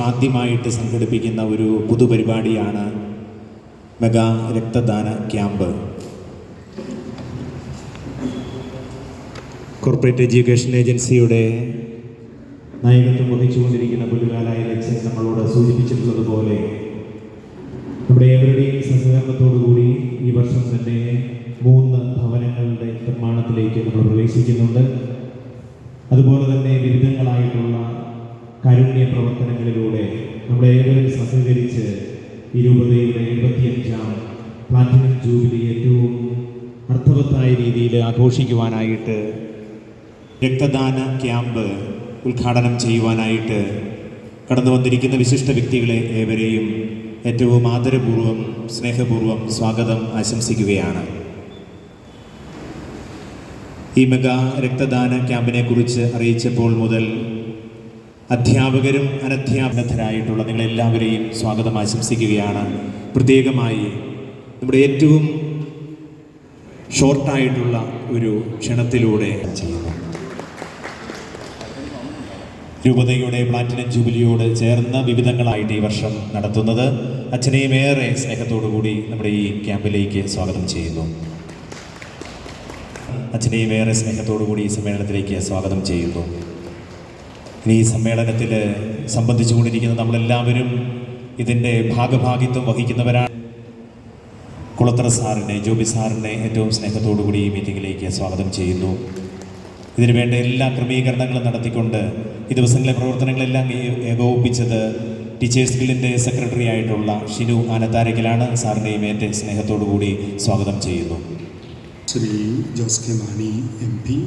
ആദ്യമായിട്ട് സംഘടിപ്പിക്കുന്ന ഒരു പുതുപരിപാടിയാണ് മെഗാ രക്തദാന ക്യാമ്പ്. കോർപ്പറേറ്റ് എഡ്യൂക്കേഷൻ ഏജൻസിയുടെ നായകത്വം വഹിച്ചുകൊണ്ടിരിക്കുന്ന പുല്ലുകാലായ ലക്ഷ്യം നമ്മളോട് സൂചിപ്പിച്ചിട്ടുള്ളതുപോലെ നമ്മുടെ ഏവരുടെയും സഹകരണത്തോടുകൂടി ഈ വർഷം തന്നെ മൂന്ന് ഭവനങ്ങളുടെ നിർമ്മാണത്തിലേക്ക് നമ്മൾ പ്രവേശിക്കുന്നുണ്ട്. അതുപോലെ തന്നെ വിവിധങ്ങളായിട്ടുള്ള കാരുണ്യ പ്രവർത്തനങ്ങളിലൂടെ നമ്മുടെ ഏവരും സഹകരിച്ച് ഇരുപതയുടെ രൂപതയുടെ എഴുപത്തിയഞ്ചാം പ്ലാറ്റിനം ജൂബിലി ഏറ്റവും അർത്ഥവത്തായ രീതിയിൽ ആഘോഷിക്കുവാനായിട്ട് രക്തദാന ക്യാമ്പ് ഉദ്ഘാടനം ചെയ്യുവാനായിട്ട് കടന്നു വന്നിരിക്കുന്ന വിശിഷ്ട വ്യക്തികളെ ഏവരെയും ഏറ്റവും ആദരപൂർവം സ്നേഹപൂർവം സ്വാഗതം ആശംസിക്കുകയാണ്. ഈ മെഗാ രക്തദാന ക്യാമ്പിനെ കുറിച്ച് അറിയിച്ചപ്പോൾ മുതൽ അധ്യാപകരും അനധ്യാപകരായിട്ടുള്ള നിങ്ങളെല്ലാവരെയും സ്വാഗതം ആശംസിക്കുകയാണ്. പ്രത്യേകമായി നമ്മുടെ ഏറ്റവും ഷോർട്ടായിട്ടുള്ള ഒരു ക്ഷണത്തിലൂടെ ചെയ്യുന്നു. രൂപതയുടെ പ്ലാറ്റിനം ജൂബിലിയോട് ചേർന്ന് വിവിധങ്ങളായിട്ട് ഈ വർഷം നടത്തുന്നത് അച്ഛനെയും ഏറെ സ്നേഹത്തോടു കൂടി നമ്മുടെ ഈ ക്യാമ്പിലേക്ക് സ്വാഗതം ചെയ്യുന്നു. അച്ഛനെയും ഏറെ സ്നേഹത്തോടു കൂടി ഈ സമ്മേളനത്തിലേക്ക് സ്വാഗതം ചെയ്യുന്നു. ഈ സമ്മേളനത്തിൽ സംബന്ധിച്ചുകൊണ്ടിരിക്കുന്ന നമ്മളെല്ലാവരും ഇതിന്റെ ഭാഗഭാഗിത്വം വഹിക്കുന്നവരാണ്. കുളത്തറ സാറിനെ ജോബി സാറിനെ ഏറ്റവും സ്നേഹത്തോടു കൂടി ഈ മീറ്റിങ്ങിലേക്ക് സ്വാഗതം ചെയ്യുന്നു. ഇതിനു വേണ്ട എല്ലാ ക്രമീകരണങ്ങളും നടത്തിക്കൊണ്ട് ഈ ദിവസങ്ങളിലെ പ്രവർത്തനങ്ങളെല്ലാം ഏകോപിപ്പിച്ചത് ടീച്ചേഴ്സ് ഗിൽഡിന്റെ സെക്രട്ടറി ആയിട്ടുള്ള ഷിനു ആനത്താരക്കിലാണ്. സാറിനെയും എന്റെ സ്നേഹത്തോടു കൂടി സ്വാഗതം ചെയ്യുന്നു. Shri Jose K Mani M P.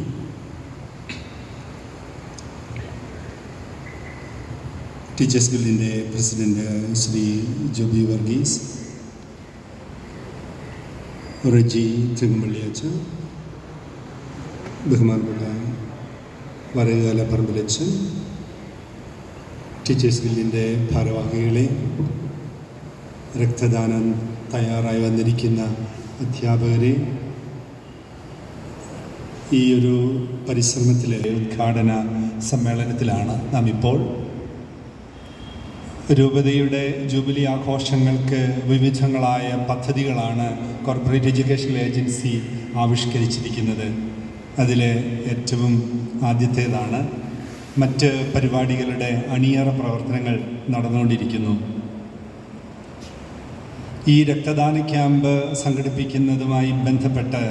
Teachers ഗിൽഡിന്റെ president Shri Joby Varghese Reji Thirumpally അച്ഛൻ ബഹുമാനപ്പെട്ട വരകാല പറമ്പിലച്ഛൻ ടീച്ചേഴ്സ് ഗിൽഡിന്റെ ഭാരവാഹികളെ രക്തദാനം തയ്യാറായി വന്നിരിക്കുന്ന അധ്യാപകരെ ഈ ഒരു പരിശ്രമത്തിലെ ഉദ്ഘാടന സമ്മേളനത്തിലാണ് നാം ഇപ്പോൾ രൂപതയുടെ ജൂബിലി ആഘോഷങ്ങൾക്ക് വിവിധങ്ങളായ പദ്ധതികളാണ് കോർപ്പറേറ്റ് എഡ്യൂക്കേഷൻ ഏജൻസി ആവിഷ്കരിച്ചിരിക്കുന്നത്. അതിൽ ഏറ്റവും ആദ്യത്തേതാണ്. മറ്റ് പരിപാടികളുടെ അണിയറ പ്രവർത്തനങ്ങൾ നടന്നുകൊണ്ടിരിക്കുന്നു. ഈ രക്തദാന ക്യാമ്പ് സംഘടിപ്പിക്കുന്നതുമായി ബന്ധപ്പെട്ട്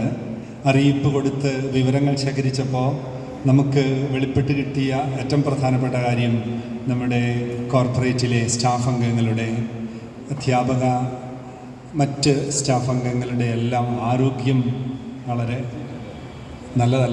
അറിയിപ്പ് കൊടുത്ത് വിവരങ്ങൾ ശേഖരിച്ചപ്പോൾ നമുക്ക് വെളിപ്പെട്ട് കിട്ടിയ ഏറ്റവും പ്രധാനപ്പെട്ട കാര്യം നമ്മുടെ കോർപ്പറേറ്റിലെ സ്റ്റാഫ് അംഗങ്ങളുടെ അധ്യാപക മറ്റ് സ്റ്റാഫ് അംഗങ്ങളുടെ എല്ലാം ആരോഗ്യം വളരെ നല്ലതല്ല.